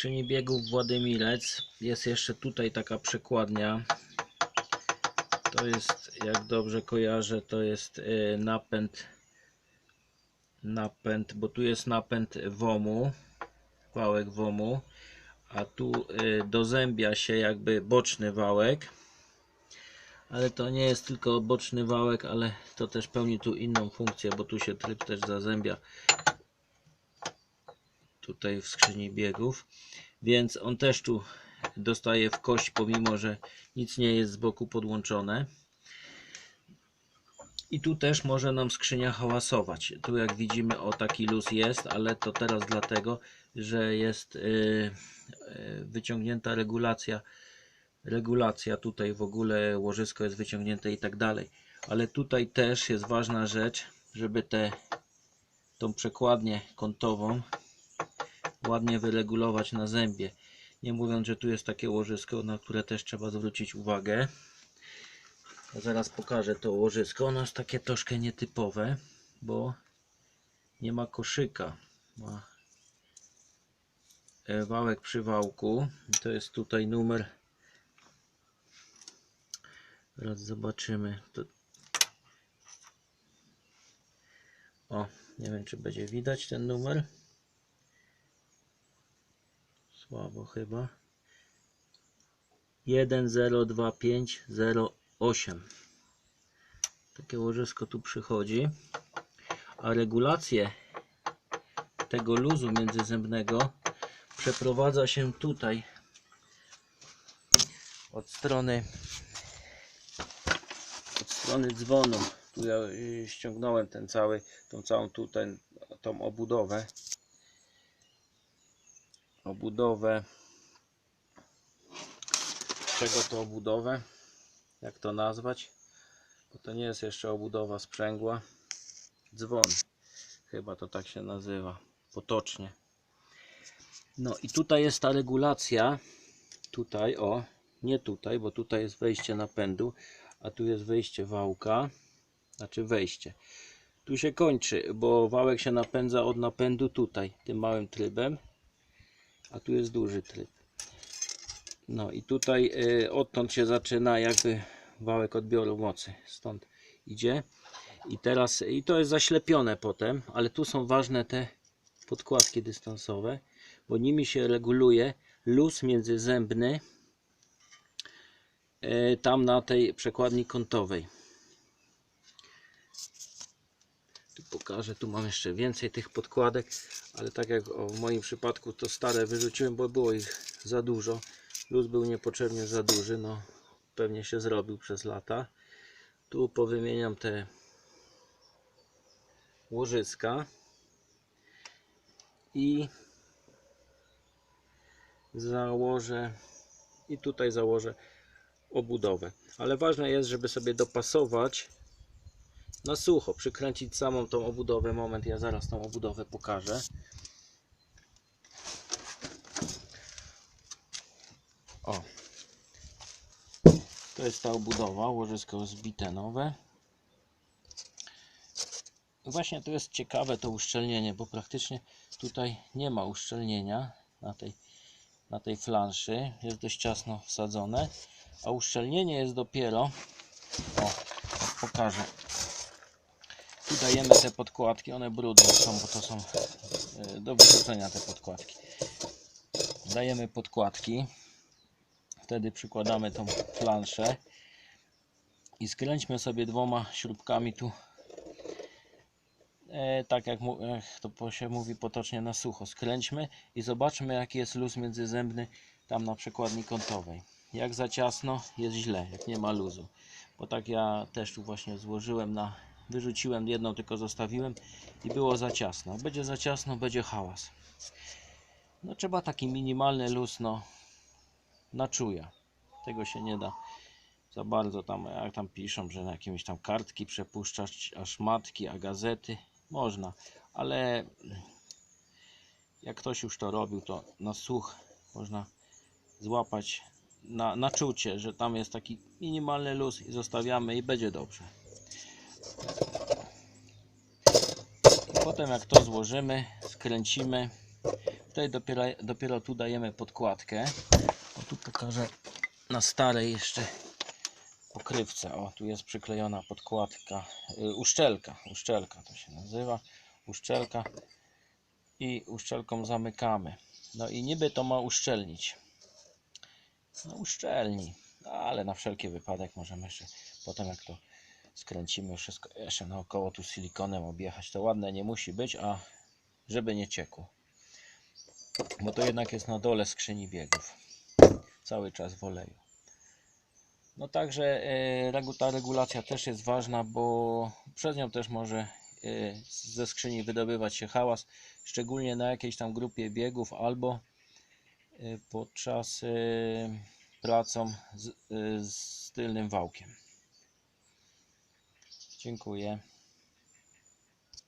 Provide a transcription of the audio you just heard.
skrzyni biegów Władymirec jest jeszcze tutaj taka przekładnia. To jest, jak dobrze kojarzę, to jest y, napęd, napęd, bo tu jest napęd WOMU, wałek WOMU, a tu y, dozębia się jakby boczny wałek. Ale to nie jest tylko boczny wałek, ale to też pełni tu inną funkcję, bo tu się tryb też zazębia tutaj w skrzyni biegów, więc on też tu dostaje w kość, pomimo że nic nie jest z boku podłączone. I tu też może nam skrzynia hałasować. Tu jak widzimy o taki luz jest, ale to teraz dlatego, że jest yy, yy, wyciągnięta regulacja. Regulacja tutaj w ogóle łożysko jest wyciągnięte i tak dalej. Ale tutaj też jest ważna rzecz, żeby te, tą przekładnię kątową ładnie wyregulować na zębie. Nie mówiąc, że tu jest takie łożysko, na które też trzeba zwrócić uwagę. Zaraz pokażę to łożysko. Ono jest takie troszkę nietypowe, bo nie ma koszyka. Ma wałek przy wałku. To jest tutaj numer. Teraz zobaczymy. To... O, nie wiem czy będzie widać ten numer. Słabo chyba. 102508. Takie łożysko tu przychodzi. A regulację tego luzu międzyzębnego przeprowadza się tutaj od strony od strony dzwonu. Tu ja y, ściągnąłem ten cały, tą całą tutaj, tą obudowę obudowę. Czego to obudowę? Jak to nazwać? Bo to nie jest jeszcze obudowa sprzęgła. Dzwon. Chyba to tak się nazywa. Potocznie. No i tutaj jest ta regulacja. Tutaj, o. Nie tutaj, bo tutaj jest wejście napędu, a tu jest wejście wałka. Znaczy wejście. Tu się kończy, bo wałek się napędza od napędu tutaj, tym małym trybem a tu jest duży tryb. No i tutaj y, odtąd się zaczyna jakby wałek odbioru mocy. Stąd idzie. I teraz, i to jest zaślepione potem, ale tu są ważne te podkładki dystansowe, bo nimi się reguluje luz międzyzębny y, tam na tej przekładni kątowej. Pokażę, tu mam jeszcze więcej tych podkładek, ale tak jak w moim przypadku to stare wyrzuciłem, bo było ich za dużo. Luz był niepotrzebnie za duży, no pewnie się zrobił przez lata. Tu powymieniam te łożyska i założę i tutaj założę obudowę. Ale ważne jest, żeby sobie dopasować na sucho, przykręcić samą tą obudowę. Moment, ja zaraz tą obudowę pokażę. O. To jest ta obudowa, łożysko zbite nowe. Właśnie to jest ciekawe to uszczelnienie, bo praktycznie tutaj nie ma uszczelnienia na tej, na tej flanszy. Jest dość ciasno wsadzone, a uszczelnienie jest dopiero. O, pokażę. Dajemy te podkładki, one brudne są, bo to są e, do wyrzucenia te podkładki. Dajemy podkładki, wtedy przykładamy tą planszę i skręćmy sobie dwoma śrubkami tu, e, tak jak jak to się mówi potocznie na sucho. Skręćmy i zobaczmy jaki jest luz międzyzębny tam na przekładni kątowej. Jak za ciasno jest źle, jak nie ma luzu. Bo tak ja też tu właśnie złożyłem na Wyrzuciłem jedną, tylko zostawiłem i było za ciasno. Będzie za ciasno, będzie hałas. No trzeba taki minimalny luz, no na czuja. Tego się nie da za bardzo tam, jak tam piszą, że na jakieś tam kartki przepuszczać, aż matki, a gazety. Można, ale jak ktoś już to robił, to na słuch można złapać na, na czucie, że tam jest taki minimalny luz i zostawiamy i będzie dobrze. Potem jak to złożymy, skręcimy, Tutaj dopiero, dopiero tu dajemy podkładkę. O, tu pokażę na starej jeszcze pokrywce. O, tu jest przyklejona podkładka, y, uszczelka, uszczelka to się nazywa, uszczelka i uszczelką zamykamy. No i niby to ma uszczelnić. No uszczelni, ale na wszelki wypadek możemy jeszcze potem jak to skręcimy wszystko jeszcze naokoło tu silikonem objechać. To ładne nie musi być, a żeby nie ciekło. Bo to jednak jest na dole skrzyni biegów. Cały czas w oleju. No także e, ta regulacja też jest ważna, bo przez nią też może e, ze skrzyni wydobywać się hałas, szczególnie na jakiejś tam grupie biegów albo e, podczas pracą z, z tylnym wałkiem. Dziękuję.